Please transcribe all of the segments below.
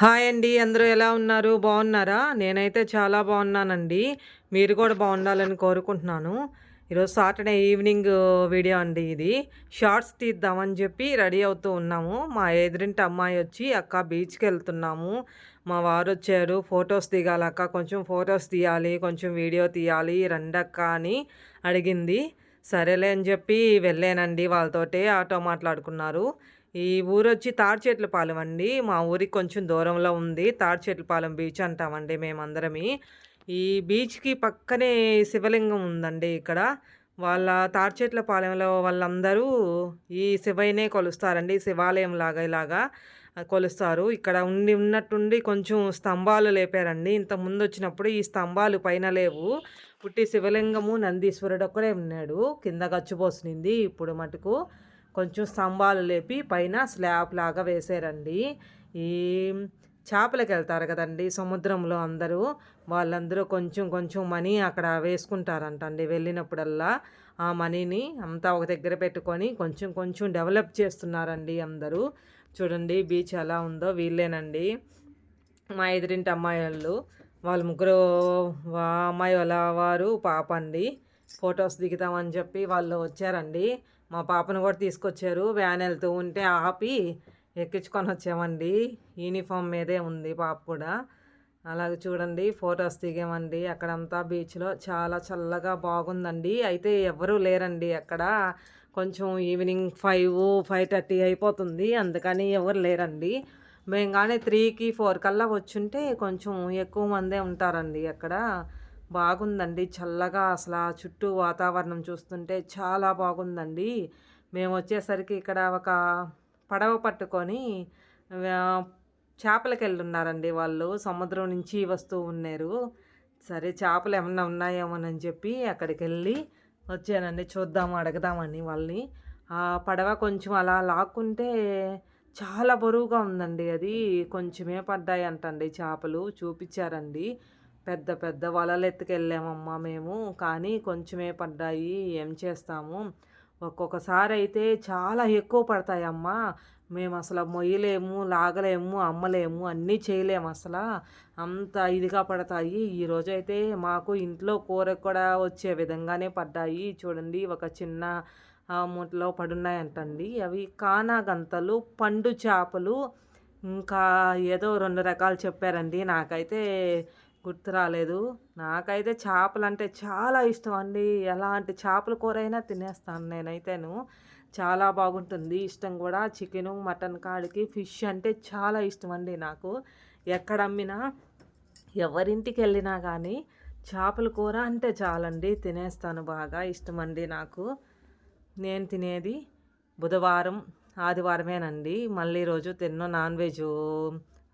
Hi అండి అందరూ ఎలా ఉన్నారు? బాగున్నారా? నేనైతే చాలా బాగున్నానండి. మీరు కూడా బాగుండాలని కోరుకుంటున్నాను. ఈరోజు సాటర్డే ఈవినింగ్ వీడియో అండి ఇది. షార్ట్స్ తీద్దామని చెప్పి రెడీ అవుతూ ఉన్నాము. మా ఎదురింటి అమ్మాయి వచ్చి అక్క బీచ్కి వెళ్తున్నాము. మా వారు వచ్చారు. ఫొటోస్ దిగాలి అక్క. కొంచెం ఫొటోస్ తీయాలి కొంచెం వీడియో తీయాలి రండక్క అని అడిగింది. సరేలే అని చెప్పి వెళ్ళానండి. వాళ్ళతోటే ఆటో మాట్లాడుకున్నారు. ఈ ఊరు వచ్చి తాడిచెట్లపాలెం అండి. మా ఊరికి కొంచెం దూరంలో ఉంది. తాడిచెట్లపాలెం బీచ్ అంటామండి మేమందరమీ. ఈ బీచ్కి పక్కనే శివలింగం ఉందండి ఇక్కడ. వాళ్ళ తాడిచేట్లపాలెంలో వాళ్ళందరూ ఈ శివయ్యనే కొలుస్తారండి. శివాలయం లాగా ఇలాగా కొలుస్తారు. ఇక్కడ ఉండి ఉన్నట్టుండి కొంచెం స్తంభాలు లేపారండి. ఇంత ముందు వచ్చినప్పుడు ఈ స్తంభాలు పైన లేవు. పుట్టి శివలింగము నందీశ్వరుడు ఒక్కడే ఉన్నాడు. కింద గచ్చిపోసినింది ఇప్పుడు మటుకు. కొంచెం స్తంభాలు లేపి పైన స్లాబ్ లాగా వేసారండి ఈ చేపలకు వెళ్తారు కదండి సముద్రంలో అందరూ. వాళ్ళందరూ కొంచెం కొంచెం మనీ అక్కడ వేసుకుంటారంటండి వెళ్ళినప్పుడల్లా. ఆ మనీని అంతా ఒక దగ్గర పెట్టుకొని కొంచెం కొంచెం డెవలప్ చేస్తున్నారండి అందరూ. చూడండి బీచ్ ఎలా ఉందో వీళ్ళేనండి. మా ఎదురింటి అమ్మాయి వాళ్ళు వాళ్ళ ముగ్గురు వా- అమ్మాయి వాళ్ళ వారు పాప అండి ఫొటోస్ దిగుతామని చెప్పి వాళ్ళు వచ్చారండి. మా పాపను కూడా తీసుకొచ్చారు. వ్యాన్ వెళ్తూ ఉంటే ఆపి ఎక్కించుకొని వచ్చామండి. యూనిఫామ్ మీదే ఉంది పాప కూడా. అలాగే చూడండి ఫొటోస్ దిగామండి. అక్కడంతా బీచ్లో చాలా చల్లగా బాగుందండి. అయితే ఎవరూ లేరండి అక్కడ. కొంచెం ఈవినింగ్ ఫైవ్ ఫైవ్ థర్టీ అయిపోతుంది. అందుకని ఎవరు లేరండి. మేము కానీ త్రీకి ఫోర్ కల్లా వచ్చుంటే కొంచెం ఎక్కువ మందే ఉంటారండి అక్కడ. బాగుందండి. చల్లగా అసలు ఆ చుట్టూ వాతావరణం చూస్తుంటే చాలా బాగుందండి. మేము వచ్చేసరికి ఇక్కడ ఒక పడవ పట్టుకొని చేపలకి వెళ్ళున్నారండి వాళ్ళు. సముద్రం నుంచి వస్తూ ఉన్నారు. సరే చేపలు ఏమన్నా ఉన్నాయేమోనని చెప్పి అక్కడికి వెళ్ళి వచ్చానండి. చూద్దాము అడగదామని వాళ్ళని. ఆ పడవ కొంచెం అలా లాక్కుంటే చాలా బరువుగా ఉందండి. అది కొంచెమే పడ్డాయి అంటండి చేపలు. చూపించారండి. పెద్ద పెద్ద వలలు ఎత్తుకెళ్ళామమ్మా మేము. కానీ కొంచెమే పడ్డాయి. ఏం చేస్తాము? ఒక్కొక్కసారి అయితే చాలా ఎక్కువ పడతాయమ్మా. మేము అసలు మొయ్యలేము లాగలేము అమ్మలేము అన్నీ చేయలేము అసలు. అంత ఇదిగా పడతాయి. ఈరోజు అయితే మాకు ఇంట్లో కూర కూడా వచ్చే విధంగానే పడ్డాయి. చూడండి ఒక చిన్న మూటలో పడున్నాయంటండి. అవి కానాగంతలు పండు చేపలు ఇంకా ఏదో రెండు రకాలు చెప్పారండి. నాకైతే గుర్తు రాలేదు. నాకైతే చేపలు అంటే చాలా ఇష్టం అండి. ఎలాంటి చేపల కూర అయినా తినేస్తాను నేనైతేను. చాలా బాగుంటుంది. ఇష్టం కూడా చికెను మటన్ కాడికి ఫిష్ అంటే చాలా ఇష్టం అండి నాకు. ఎక్కడ అమ్మినా ఎవరింటికి వెళ్ళినా కానీ చేపల కూర అంటే చాలండి. తినేస్తాను బాగా. ఇష్టం అండి నాకు. నేను తినేది బుధవారం ఆదివారమేనండి. మళ్ళీ రోజు తిన్న నాన్ వెజ్.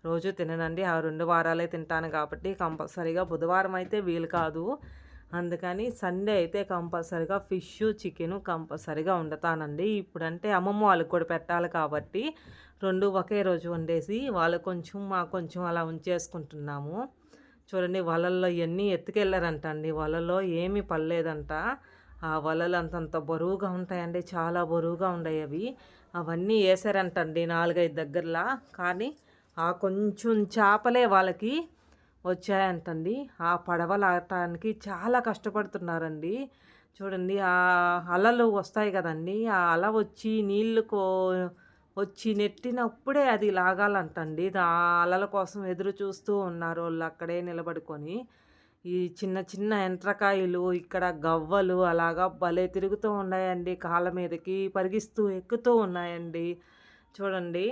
రోజు తిననండి. ఆ రెండు వారాలే తింటాను కాబట్టి కంపల్సరీగా బుధవారం అయితే వీలు కాదు. అందుకని సండే అయితే కంపల్సరీగా ఫిష్ చికెన్ కంపల్సరీగా వండుతానండి. ఇప్పుడంటే అమ్మమ్మ వాళ్ళకి కూడా పెట్టాలి కాబట్టి రెండు ఒకే రోజు వండేసి వాళ్ళు కొంచెం మా కొంచెం అలా ఉంచేసుకుంటున్నాము. చూడండి వలల్లో ఎన్ని ఎత్తుకెళ్ళారంట అండి వలలో ఏమీ పడలేదంట. ఆ వలలు అంతంత బరువుగా ఉంటాయండి. చాలా బరువుగా ఉన్నాయి అవి అవన్నీ వేసారంటండి నాలుగైదు దగ్గరలా. కానీ ఆ కొంచెం చేపలే వాళ్ళకి వచ్చాయంటండి. ఆ పడవ లాగటానికి చాలా కష్టపడుతున్నారండి. చూడండి ఆ అలలు వస్తాయి కదండి. ఆ అల వచ్చి నీళ్ళు కో వచ్చి నెట్టినప్పుడే అది లాగాలంటండి. ఆ అలల కోసం ఎదురు చూస్తూ ఉన్నారు వాళ్ళు అక్కడే నిలబడుకొని. ఈ చిన్న చిన్న ఎంట్రకాయలు ఇక్కడ గవ్వలు అలాగా భలే తిరుగుతూ ఉన్నాయండి. కాళ్ళ మీదకి పరిగిస్తూ ఎక్కుతూ ఉన్నాయండి. చూడండి.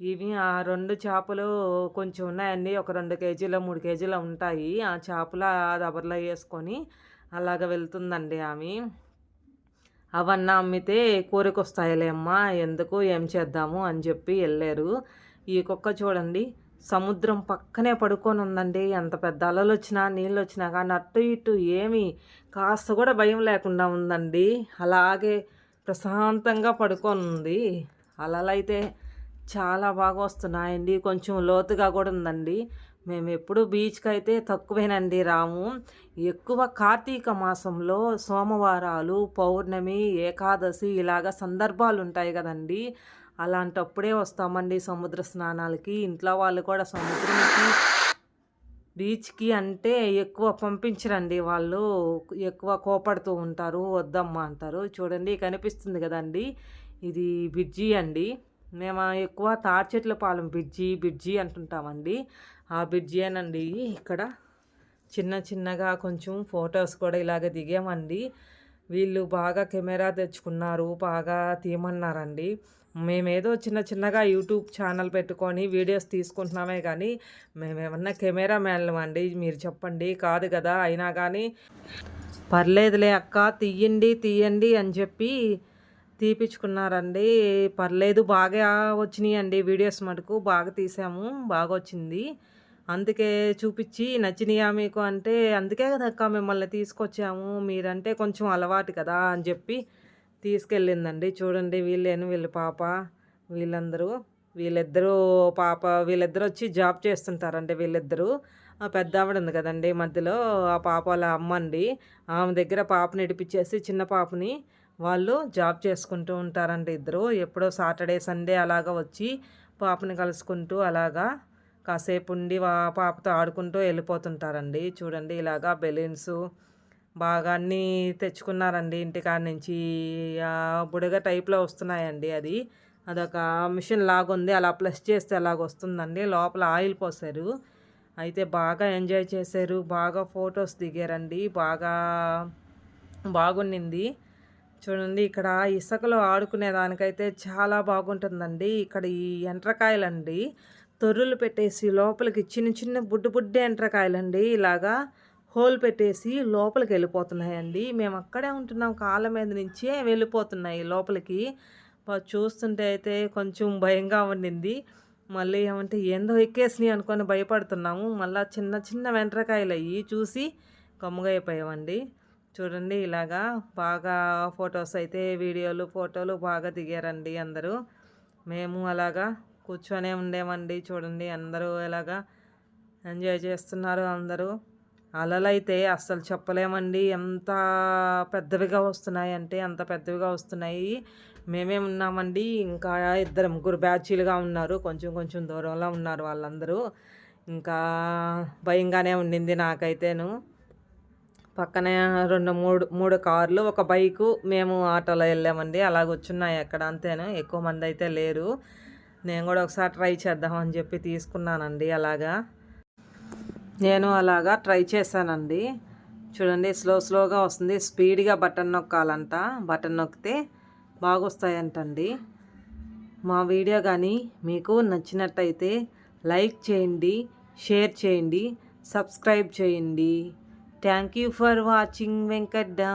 ఇవి ఆ రెండు చేపలు కొంచెం ఉన్నాయండి. ఒక రెండు కేజీలు మూడు కేజీలు ఉంటాయి. ఆ చేపల దబర్లో వేసుకొని అలాగ వెళ్తుందండి ఆమె. అవన్నీ అమ్మితే కూరకొస్తాయిలే అమ్మా ఎందుకు ఏం చేద్దాము అని చెప్పి వెళ్ళారు. ఈ కుక్క చూడండి సముద్రం పక్కనే పడుకొని ఉందండి. ఎంత పెద్ద అలలు వచ్చినా నీళ్ళు వచ్చినా కానీ అటు ఇటు ఏమి కాస్త కూడా భయం లేకుండా ఉందండి. అలాగే ప్రశాంతంగా పడుకొని ఉంది. అలలైతే చాలా బాగా వస్తున్నాయండి. కొంచెం లోతుగా కూడా ఉందండి. మేము ఎప్పుడు బీచ్కి అయితే తక్కువేనండి రాము. ఎక్కువ కార్తీక మాసంలో సోమవారాలు పౌర్ణమి ఏకాదశి ఇలాగ సందర్భాలు ఉంటాయి కదండి. అలాంటప్పుడే వస్తామండి సముద్ర స్నానాలకి. ఇంట్లో వాళ్ళు కూడా సముద్రంకి బీచ్కి అంటే ఎక్కువ పంపించరండి వాళ్ళు. ఎక్కువ కోపడుతూ ఉంటారు. వద్దమ్మా అంటారు. చూడండి కనిపిస్తుంది కదండి. ఇది బిడ్జి అండి. మేము ఎక్కువ తాడి చెట్ల పాలెం బిడ్జి బిడ్జి అంటుంటామండి. ఆ బిడ్జి అనండి. ఇక్కడ చిన్న చిన్నగా కొంచెం ఫొటోస్ కూడా ఇలాగ దిగామండి. వీళ్ళు బాగా కెమెరా తెచ్చుకున్నారు బాగా తీయమన్నారండి. మేమేదో చిన్న చిన్నగా యూట్యూబ్ ఛానల్ పెట్టుకొని వీడియోస్ తీసుకుంటున్నామే కానీ మేమేమన్నా కెమెరా మ్యాన్లం అండి మీరు చెప్పండి. కాదు కదా అయినా కానీ పర్లేదులే అక్క తీయండి తీయండి అని చెప్పి తీపిచ్చుకున్నారండి. పర్లేదు బాగా వచ్చినాయి అండి వీడియోస్ మటుకు. బాగా తీసాము బాగా వచ్చింది. అందుకే చూపించి నచ్చినాయా మీకు అంటే అందుకే కదక్క మిమ్మల్ని తీసుకొచ్చాము. మీరంటే కొంచెం అలవాటు కదా అని చెప్పి తీసుకెళ్ళిందండి. చూడండి వీళ్ళేను వీళ్ళ పాప వీళ్ళందరూ. వీళ్ళిద్దరూ పాప వీళ్ళిద్దరు వచ్చి జాబ్ చేస్తుంటారండి వీళ్ళిద్దరూ. ఆ పెద్ద ఆవిడ ఉంది కదండి మధ్యలో ఆ పాప వాళ్ళ అమ్మ అండి ఆమె దగ్గర పాపని ఇడిపించేసి చిన్న పాపని వాళ్ళు జాబ్ చేసుకుంటూ ఉంటారండి ఇద్దరు. ఎప్పుడో సాటర్డే సండే అలాగా వచ్చి పాపని కలుసుకుంటూ అలాగా కాసేపు ఉండి పాపతో ఆడుకుంటూ వెళ్ళిపోతుంటారండి. చూడండి ఇలాగా బెలూన్స్ బాగా అన్నీ తెచ్చుకున్నారండి ఇంటికాడ నుంచి. బుడగ టైప్లో వస్తున్నాయండి అది. అదొక మిషన్ లాగా ఉంది. అలా ప్లస్ చేస్తే అలాగ వస్తుందండి. లోపల ఆయిల్ పోసారు అయితే బాగా ఎంజాయ్ చేశారు. బాగా ఫొటోస్ దిగారండి. బాగా బాగుండింది. చూడండి ఇక్కడ ఇసుకలో ఆడుకునే దానికైతే చాలా బాగుంటుందండి. ఇక్కడ ఈ ఎంట్రకాయలండి తొర్రులు పెట్టేసి లోపలికి చిన్న చిన్న బుడ్డు బుడ్డే ఎంట్రకాయలండి ఇలాగా హోల్ పెట్టేసి లోపలికి వెళ్ళిపోతున్నాయండి. మేము అక్కడే ఉంటున్నాం కాళ్ళ మీద నుంచే వెళ్ళిపోతున్నాయి లోపలికి. చూస్తుంటే అయితే కొంచెం భయంగా ఉండింది. మళ్ళీ ఏమంటే ఏందో ఎక్కేసినాయి అనుకొని భయపడుతున్నాము. మళ్ళీ చిన్న చిన్న వెంట్రకాయలు అయ్యి చూసి కమ్ముగా అయిపోయామండి. చూడండి ఇలాగా బాగా ఫొటోస్ అయితే వీడియోలు ఫోటోలు బాగా దిగారండి అందరూ. మేము అలాగా కూర్చొనే ఉండేమండి చూడండి అందరూ ఇలాగా ఎంజాయ్ చేస్తున్నారు అందరూ. అలలైతే అస్సలు చెప్పలేమండి. ఎంత పెద్దవిగా వస్తున్నాయి అంటే అంత పెద్దవిగా వస్తున్నాయి. మేమే ఉన్నామండి. ఇంకా ఇద్దరు ముగ్గురు బ్యాచీలుగా ఉన్నారు. కొంచెం కొంచెం దూరంలో ఉన్నారు వాళ్ళందరూ. ఇంకా భయంగానే ఉండింది నాకైతేను. పక్కనే రెండు మూడు మూడు కార్లు ఒక బైకు మేము ఆటోలో వెళ్ళామండి. అలాగ వచ్చున్నాయి అక్కడ అంతేను. ఎక్కువ మంది అయితే లేరు. నేను కూడా ఒకసారి ట్రై చేద్దామని చెప్పి తీసుకున్నానండి అలాగా. నేను అలాగా ట్రై చేశానండి. చూడండి స్లో స్లోగా వస్తుంది. స్పీడ్గా బటన్ నొక్కాలంట. బటన్ నొక్కితే బాగొస్తాయంటండి. మా వీడియో కానీ మీకు నచ్చినట్టయితే లైక్ చేయండి షేర్ చేయండి సబ్స్క్రైబ్ చేయండి. Thank you for watching Venkadda